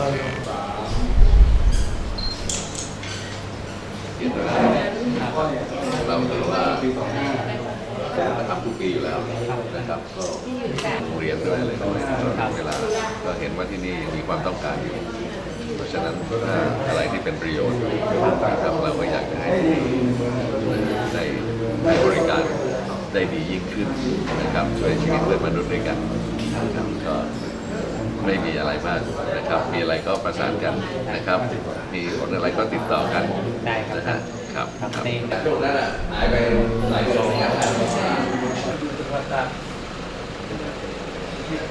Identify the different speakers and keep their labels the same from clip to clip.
Speaker 1: เรา
Speaker 2: ถือว่าเราทำทุกปีอยู่แล้วนะครับ ก็โรงเรียนด้วยอะไรด้วยเวลาก็เห็นว่าที่นี่มีความต้องการอยู่ เพราะฉะนั้นอะไรที่เป็นประโยชน์นะครับเราก็อยากจะให้ได้ได้บริการได้ดียิ่งขึ้นนะครับช่วยชีวิตเพื่อนมนุษย์ด้วยกันนะครับก็ ไม่มีอะไรมากนะครับ มีอะไรก็ประสานกันนะครับ มีผลอะไรก็ติดต่อกัน
Speaker 3: ได้ครับ
Speaker 2: นะฮะครับ
Speaker 3: ครับ
Speaker 2: ครับ
Speaker 3: นี่
Speaker 1: ช่วงนั้นอะหายไปหลายเดือนเนี่ย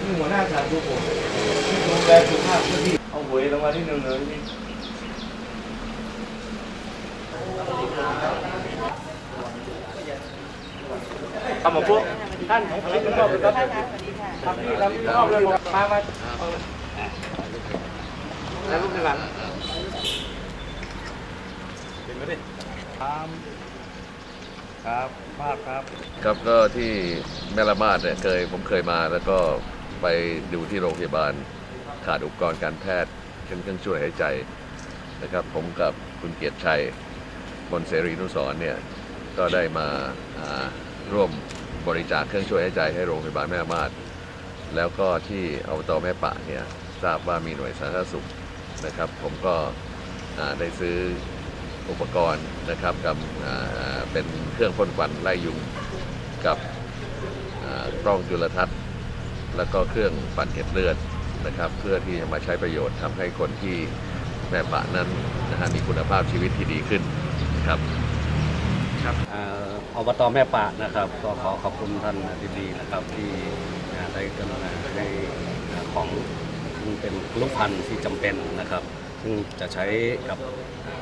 Speaker 4: นี่หัวหน้าชาติผมดูแลสุขภาพที่เอาหวยรางวัลที่หนึ่งเลยนี่ทำมาพวก ท่านของรับผิดชอบเลยครับที่รับผิดชอบเลยมามาแล้วลูกในหลังเห็นไหมดิครับครับภาพครับ
Speaker 2: ครับก็ที่แม่ละมาดเนี่ยเคยผมเคยมาแล้วก็ไปดูที่โรงพยาบาลขาดอุปกรณ์การแพทย์เช่นเครื่องช่วยหายใจนะครับ ผมกับคุณเกียรติชัยบนเสรีนุสรเนี่ยก็ได้มาาร่วม บริจาคเครื่องช่วยหายใจให้โรงพยาบาลแม่มาดแล้วก็ที่อบตแม่ปะเนี่ยทราบว่ามีหน่วยสาธารณสุขนะครับ ผมก็ได้ซื้ออุปกรณ์นะครับกับเป็นเครื่องพ่นควันไล่ยุงกับกล้องจุลทรรศน์ แล้วก็เครื่องปั่นเกล็ดเลือดนะครับ เพื่อที่จะมาใช้ประโยชน์ทำให้คนที่แม่ปะนั้นนะฮะมีคุณภาพชีวิตที่ดีขึ้นครับ
Speaker 3: อ่าอบตแม่ปะนะครับ ก็ขอขอบคุณท่านดีๆนะครับ ที่อ่าได้กรุณาให้อ่าของซึ่งเป็นลูกพันธุ์ที่จำเป็นนะครับ ซึ่งจะใช้กับอ่า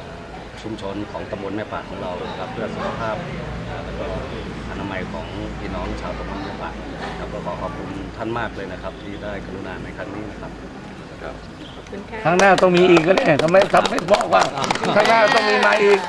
Speaker 3: ชุมชนของตำบลแม่ปะของเรานะครับเพื่อสุขภาพอ่าแล้วก็อนามัยของพี่น้องชาวตำบลแม่ปะครับก็ขอขอบคุณท่านมากเลยนะครับ ที่ได้กรุณาในครั้งนี้นะครับ
Speaker 2: ครับ
Speaker 4: ข้างหน้าต้องมีอีกก็เนี่ยทำไมทำไม่บอกว่าข้างหน้าต้องมีมาอีก